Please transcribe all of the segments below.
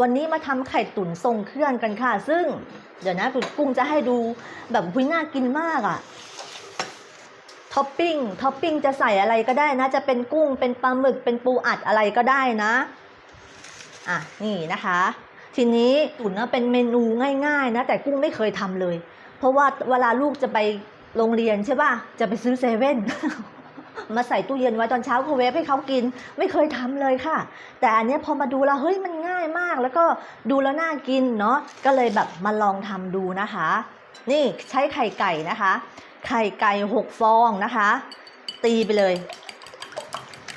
วันนี้มาทำไข่ตุ๋นทรงเครื่องกันค่ะ ซึ่งเดี๋ยวนะกุ้งจะให้ดูแบบพุ้ยน่ากินมากอะท็อปปิ้งท็อปปิ้งจะใส่อะไรก็ได้นะ จะเป็นกุ้งเป็นปลาหมึกเป็นปูอัดอะไรก็ได้นะอะนี่นะคะ ทีนี้ตุ๋นนะเป็นเมนูง่ายๆนะ แต่กุ้งไม่เคยทำเลย เพราะว่าเวลาลูกจะไปโรงเรียนใช่ป่ะจะไปซื้อเซเว่นมาใส่ตู้เย็นไว้ตอนเช้าเขาเวฟให้เขากิน ไม่เคยทำเลยค่ะ แต่อันนี้พอมาดูแล้วเฮ้ยมัน มาก แล้วก็ดูแล้วน่ากินเนาะก็เลยแบบมาลองทำดูนะคะ นี่ใช้ไข่ไก่นะคะ ไข่ไก่หกฟองนะคะ ตีไปเลย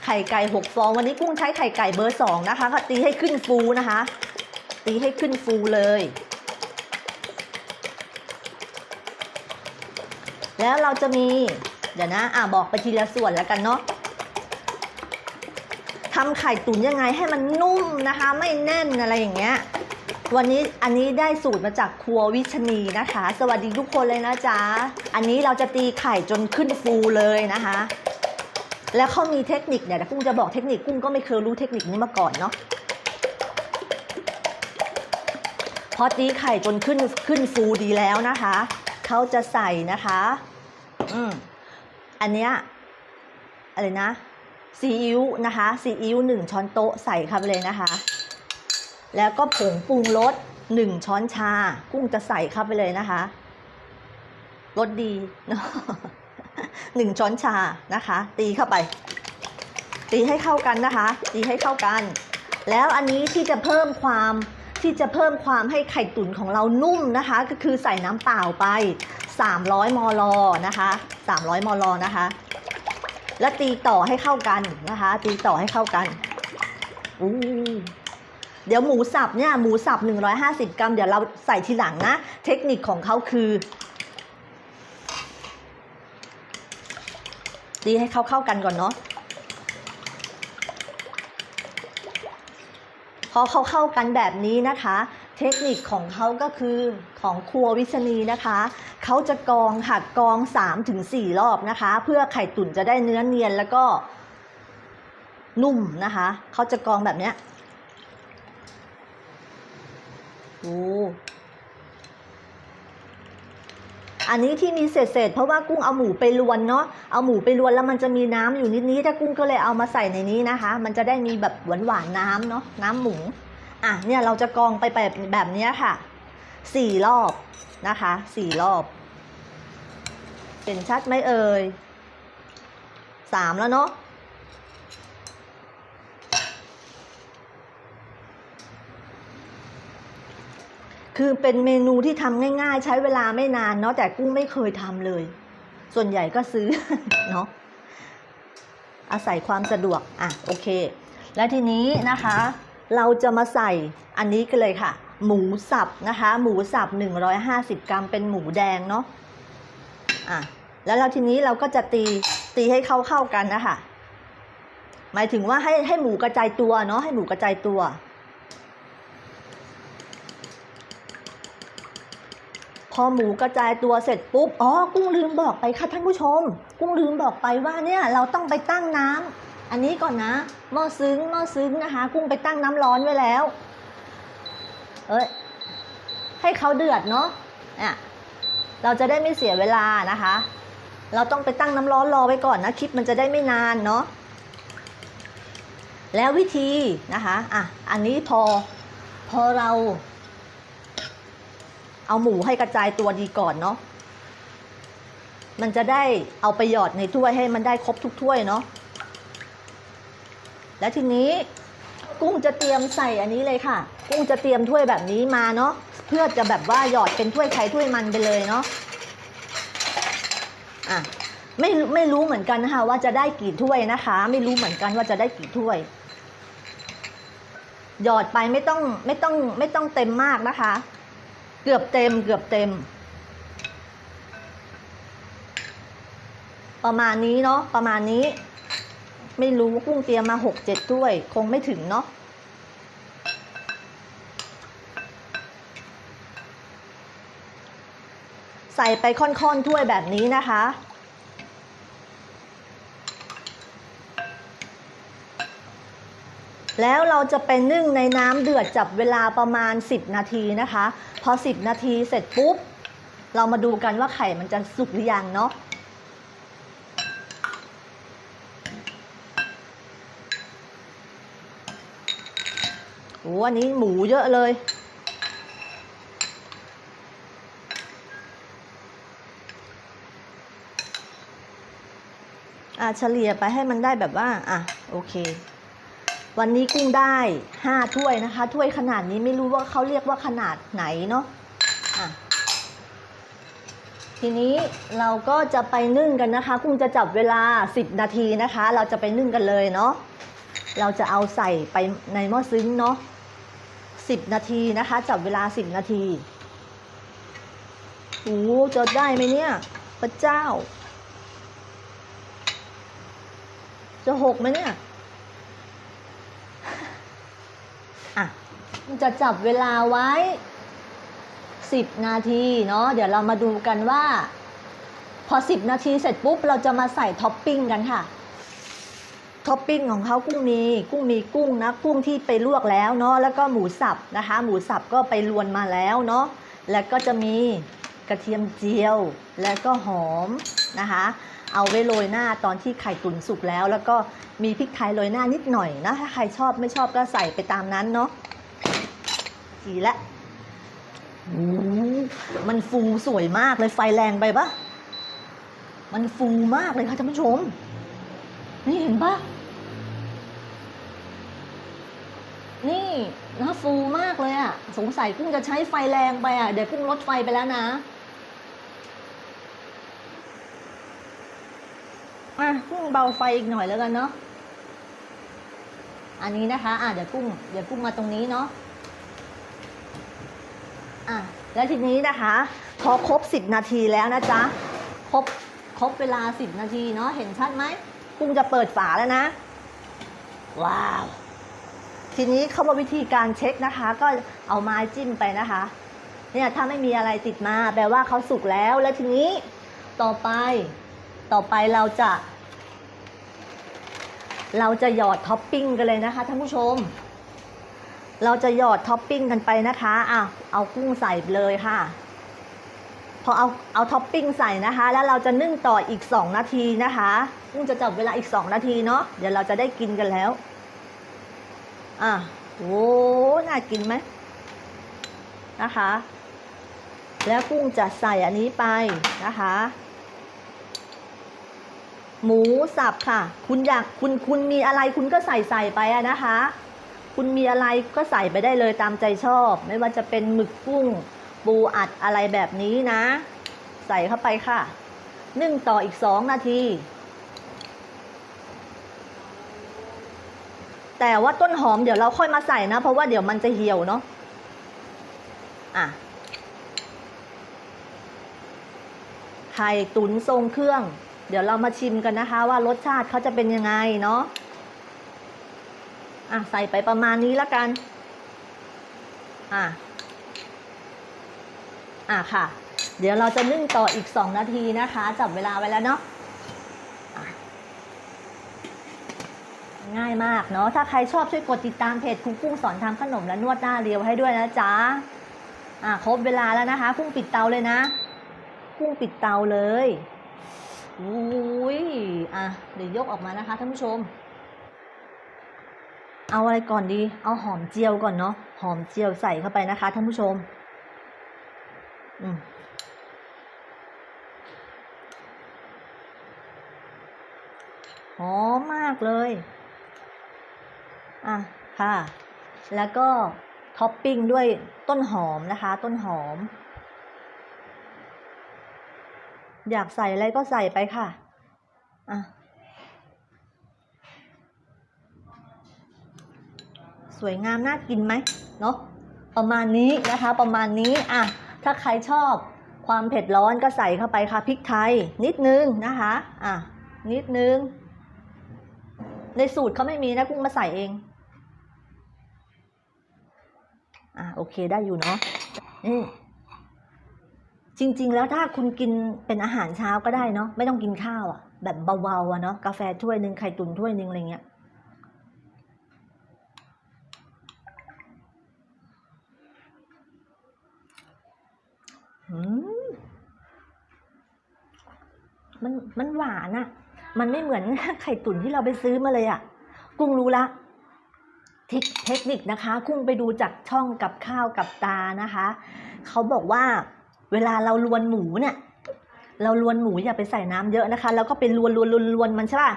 ไข่ไก่หกฟอง วันนี้กุ้งใช้ไข่ไก่เบอร์สองนะคะก็ตีให้ขึ้นฟูนะคะ ตีให้ขึ้นฟูเลยแล้วเราจะมี เดี๋ยวนะ อะบอกไปทีละส่วนแล้วกันเนาะ ทำไข่ตุ๋นยังไงให้มันนุ่มนะคะ ไม่แน่นอะไรอย่างเงี้ยวันนี้อันนี้ได้สูตรมาจากครัววิชนีนะคะ สวัสดีทุกคนเลยนะจ๊ะ อันนี้เราจะตีไข่จนขึ้นฟูเลยนะคะ แล้วเขามีเทคนิคเนี่ยแต่กุ้งจะบอกเทคนิคกุ้งก็ไม่เคยรู้เทคนิคนี้มาก่อนเนาะพอตีไข่จนขึ้นขึ้นฟูดีแล้วนะคะเขาจะใส่นะคะ อืมอันเนี้ยอะไรนะ ซีอิ๊วนะคะซีอิ๊วหนึ่งช้อนโต๊ะใส่เข้าไปเลยนะคะ แล้วก็ผงปรุงรสหนึ่งช้อนชา กุ้งจะใส่เข้าไปเลยนะคะรสดีเนาะหนึ่งช้อนชานะคะ ตีเข้าไป ตีให้เข้ากันนะคะ ตีให้เข้ากัน แล้วอันนี้ที่จะเพิ่มความที่จะเพิ่มความให้ไข่ตุ๋นของเรานุ่มนะคะ ก็คือใส่น้ำเปล่าไป 300 มลนะคะ 300 มลนะคะ แล้วตีต่อให้เข้ากันนะคะ ตีต่อให้เข้ากันอู้เดี๋ยวหมูสับเนี่ยหมูสับ 150 กรัม เดี๋ยวเราใส่ทีหลังนะ เทคนิคของเขาคือ ตีให้เข้าเข้ากันก่อนเนาะพอเขาเข้ากันแบบนี้นะคะ เทคนิคของเขาก็คือของครัววิชนีนะคะ เขาจะกองค่ะกอง3ถึง4รอบนะคะ เพื่อไข่ตุ๋นจะได้เนื้อเนียนแล้วก็นุ่มนะคะเขาจะกองแบบเนี้ยโอ้อันนี้ที่มีเศษๆเพราะว่ากุ้งเอาหมูไปลวนเนาะเอาหมูไปลวนแล้วมันจะมีน้ำอยู่นิดๆถ้ากุ้งก็เลยเอามาใส่ในนี้นะคะ มันจะได้มีแบบหวานๆน้ำเนาะน้ำหมูอะเนี่ยเราจะกองไปแบบแบบเนี้ยค่ะ สี่รอบนะคะสี่รอบ เป็นชัดไหมเอ่ยสามแล้วเนาะคือเป็นเมนูที่ทำง่ายๆ ใช้เวลาไม่นานเนาะแต่กุ้งไม่เคยทำเลย ส่วนใหญ่ก็ซื้อเนาะอาศัยความสะดวก อะ โอเค และทีนี้นะคะ เราจะมาใส่อันนี้กันเลยค่ะ หมูสับนะคะ หมูสับ150กรัมเป็นหมูแดงเนาะอะแล้วเราทีนี้เราก็จะตีตีให้เข้าเข้ากันนะคะหมายถึงว่าให้ให้หมูกระจายตัวเนาะให้หมูกระจายตัวพอหมูกระจายตัวเสร็จปุ๊บ อ๋อ กุ้งลืมบอกไปค่ะท่านผู้ชม กุ้งลืมบอกไปว่าเนี่ยเราต้องไปตั้งน้ำอันนี้ก่อนนะ หม้อซึ้ง หม้อซึ้งนะคะ กุ้งไปตั้งน้ำร้อนไว้แล้ว เอ้ยให้เขาเดือดเนาะอะเราจะได้ไม่เสียเวลานะคะ เราต้องไปตั้งน้ำร้อนรอไว้ก่อนนะคลิปมันจะได้ไม่นานเนาะแล้ววิธีนะคะอะอันนี้พอพอเรา เอาหมูให้กระจายตัวดีก่อนเนาะมันจะได้เอาไปหยอดในถ้วยให้มันได้ครบทุกถ้วยเนาะแล้วทีนี้กุ้งจะเตรียมใส่อันนี้เลยค่ะ กุ้งจะเตรียมถ้วยแบบนี้มาเนาะเพื่อจะแบบว่าหยอดเป็นถ้วยไข่ถ้วยมันไปเลยเนาะอะไม่ไม่รู้เหมือนกันนะคะว่าจะได้กี่ถ้วยนะคะ ไม่รู้เหมือนกันว่าจะได้กี่ถ้วย หยอดไปไม่ต้องไม่ต้องไม่ต้องเต็มมากนะคะ เกือบเต็มเกือบเต็ม ประมาณนี้เนาะประมาณนี้ ไม่รู้กุ้งเตรียมมาหกเจ็ดถ้วย คงไม่ถึงเนาะ ใส่ไปค่อนๆถ้วยแบบนี้นะคะ แล้วเราจะไปนึ่งในน้ำเดือดจับเวลาประมาณ 10 นาทีนะคะ พอ 10 นาทีเสร็จปุ๊บ เรามาดูกันว่าไข่มันจะสุกหรือยังเนาะโอ้อันนี้หมูเยอะเลย เฉลี่ยไปให้มันได้แบบว่า อะ โอเค วันนี้กุ้งได้ห้าถ้วยนะคะ ถ้วยขนาดนี้ไม่รู้ว่าเขาเรียกว่าขนาดไหนเนาะอะทีนี้เราก็จะไปนึ่งกันนะคะ กุ้งจะจับเวลา 10 นาทีนะคะ เราจะไปนึ่งกันเลยเนาะ เราจะเอาใส่ไปในหม้อซึ้งเนาะ10 นาทีนะคะ จับเวลา 10 นาทีโอ้จะได้ไหมเนี่ย พระเจ้า จะหกไหมเนี่ย อะจะจับเวลาไว้10นาทีเนาะเดี๋ยวเรามาดูกันว่า พอ10นาทีเสร็จปุ๊บ เราจะมาใส่ท็อปปิ้งกันค่ะท็อปปิ้งของเขากุ้งมีกุ้งมีกุ้งนะกุ้งที่ไปลวกแล้วเนาะแล้วก็หมูสับนะคะ หมูสับก็ไปลวนมาแล้วเนาะแล้วก็จะมีกระเทียมเจียวแล้วก็หอมนะคะ เอาไว้โรยหน้าตอนที่ไข่ตุ๋นสุกแล้ว แล้วก็มีพริกไทยโรยหน้านิดหน่อยนะ ถ้าใครชอบไม่ชอบก็ใส่ไปตามนั้นเนาะดีละโอ้มันฟูสวยมากเลยไฟแรงไปปะมันฟูมากเลยค่ะท่านผู้ชม นี่เห็นปะนี่นะฟูมากเลยอะสงสัยกุ้งจะใช้ไฟแรงไปอะเดี๋ยวกุ้งลดไฟไปแล้วนะ อะกุ้งเบาไฟอีกหน่อยแล้วกันเนาะอันนี้นะคะอะเดี๋ยวกุ้งเดี๋ยวกุ้งมาตรงนี้เนาะอะแล้วทีนี้นะคะพอครบสิบนาทีแล้วนะจ๊ะครบครบเวลาสิบนาทีเนาะเห็นชัดไหมกุ้งจะเปิดฝาแล้วนะ ว้าว ทีนี้เขาบอกวิธีการเช็คนะคะ ก็เอาไม้จิ้มไปนะคะ เนี่ยถ้าไม่มีอะไรติดมาแปลว่าเขาสุกแล้วแล้วทีนี้ต่อไป ต่อไปเราจะ เราจะหยอดท็อปปิ้งกันเลยนะคะท่านผู้ชม เราจะหยอดท็อปปิ้งกันไปนะคะอะเอากุ้งใส่เลยค่ะ พอเอาเอาท็อปปิ้งใส่นะคะ แล้วเราจะนึ่งต่ออีก 2 นาทีนะคะกุ้งจะจับเวลาอีก 2 นาทีเนาะเดี๋ยวเราจะได้กินกันแล้วอะโอ้น่ากินไหมนะคะ แล้วกุ้งจะใส่อันนี้ไปนะคะ หมูสับค่ะ คุณอยากคุณคุณมีอะไรคุณก็ใส่ใส่ไปอะนะคะ คุณมีอะไรก็ใส่ไปได้เลยตามใจชอบ ไม่ว่าจะเป็นหมึกกุ้งปูอัดอะไรแบบนี้นะ ใส่เข้าไปค่ะนึ่งต่ออีกสองนาที แต่ว่าต้นหอมเดี๋ยวเราค่อยมาใส่นะ เพราะว่าเดี๋ยวมันจะเหี่ยวเนาะอะไข่ตุ๋นทรงเครื่อง เดี๋ยวเรามาชิมกันนะคะว่ารสชาติเขาจะเป็นยังไงเนาะอะใส่ไปประมาณนี้แล้วกัน อะ อะค่ะ เดี๋ยวเราจะนึ่งต่ออีก2นาทีนะคะ จับเวลาไว้แล้วเนาะอะง่ายมากเนาะ ถ้าใครชอบช่วยกดติดตามเพจคุณกุ้งสอนทำขนมและนวดหน้าเรียวให้ด้วยนะจ๊ะ อะครบเวลาแล้วนะคะกุ้งปิดเตาเลยนะกุ้งปิดเตาเลย อุ้ยอะเดี๋ยวยกออกมานะคะท่านผู้ชม เอาอะไรก่อนดี เอาหอมเจียวก่อนเนาะหอมเจียวใส่เข้าไปนะคะท่านผู้ชม อืมหอมมากเลย อะ ค่ะ แล้วก็ท็อปปิ้งด้วยต้นหอมนะคะ ต้นหอม อยากใส่อะไรก็ใส่ไปค่ะอะ สวยงามน่ากินไหมเนาะประมาณนี้นะคะประมาณนี้อะถ้าใครชอบความเผ็ดร้อนก็ใส่เข้าไปค่ะพริกไทยนิดนึงนะคะอะนิดนึง ในสูตรเขาไม่มีนะกุ้งมาใส่เองอะโอเคได้อยู่เนาะนี่ จริง ๆ แล้วถ้าคุณกินเป็นอาหารเช้าก็ได้เนาะไม่ต้องกินข้าวอะแบบเบาๆอะเนาะกาแฟถ้วยหนึ่งไข่ตุ๋นถ้วยหนึ่งอะไรเงี้ยมันมันหวานอะมันไม่เหมือนไข่ตุ๋นที่เราไปซื้อมาเลยอะ่ะ กุ้งรู้ละทิคเทคนิคนะคะ กุ้งไปดูจากช่องกับข้าวกับตานะคะ เขาบอกว่า เวลาเราลวนหมูเนี่ย เราลวนหมูอย่าไปใส่น้ำเยอะนะคะ แล้วก็ไปลวนลวนลวนลวนมันใช่ป่ะ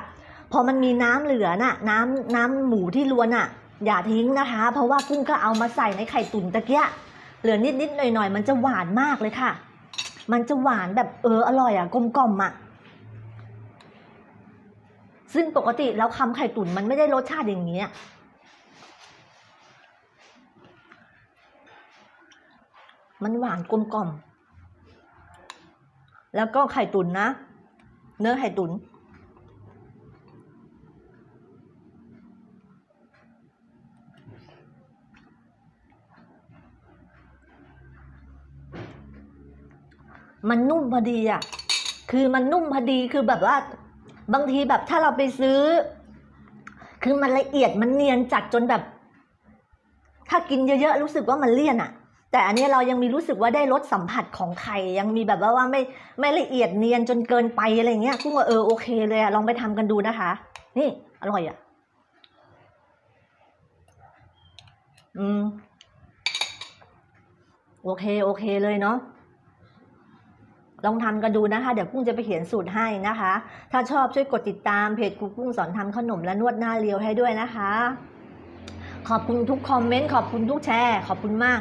พอมันมีน้ำเหลือน่ะ น้ำน้ำหมูที่ลวนอะ อย่าทิ้งนะคะ เพราะว่ากุ้งก็เอามาใส่ในไข่ตุ๋นตะเกียเหลือนิดนิดหน่อยหน่อยมันจะหวานมากเลยค่ะ มันจะหวานแบบเอออร่อยอะกลมกล่อมอะซึ่งปกติแล้วคำไข่ตุ๋นมันไม่ได้รสชาติอย่างนี้มันหวานกลมกล่อม แล้วก็ไข่ตุ๋นนะ เนื้อไข่ตุ๋นมันนุ่มพอดีอะ คือมันนุ่มพอดี คือแบบว่า บางทีแบบถ้าเราไปซื้อ คือมันละเอียด มันเนียนจัดจนแบบ ถ้ากินเยอะๆ รู้สึกว่ามันเลี่ยนอะ แต่อันนี้เรายังมีรู้สึกว่าได้รสสัมผัสของไข่ยังมีแบบว่าว่าไม่ไม่ละเอียดเนียนจนเกินไปอะไรเงี้ยกุ้งว่าเออโอเคเลยอะลองไปทำกันดูนะคะ นี่อร่อยอะอืมโอเคโอเคเลยเนาะลองทำกันดูนะคะ เดี๋ยวกุ้งจะไปเขียนสูตรให้นะคะ ถ้าชอบช่วยกดติดตามเพจกูกุ้งสอนทำขนมและนวดหน้าเรียวให้ด้วยนะคะ ขอบคุณทุกคอมเมนต์ขอบคุณทุกแชร์ ขอบคุณมาก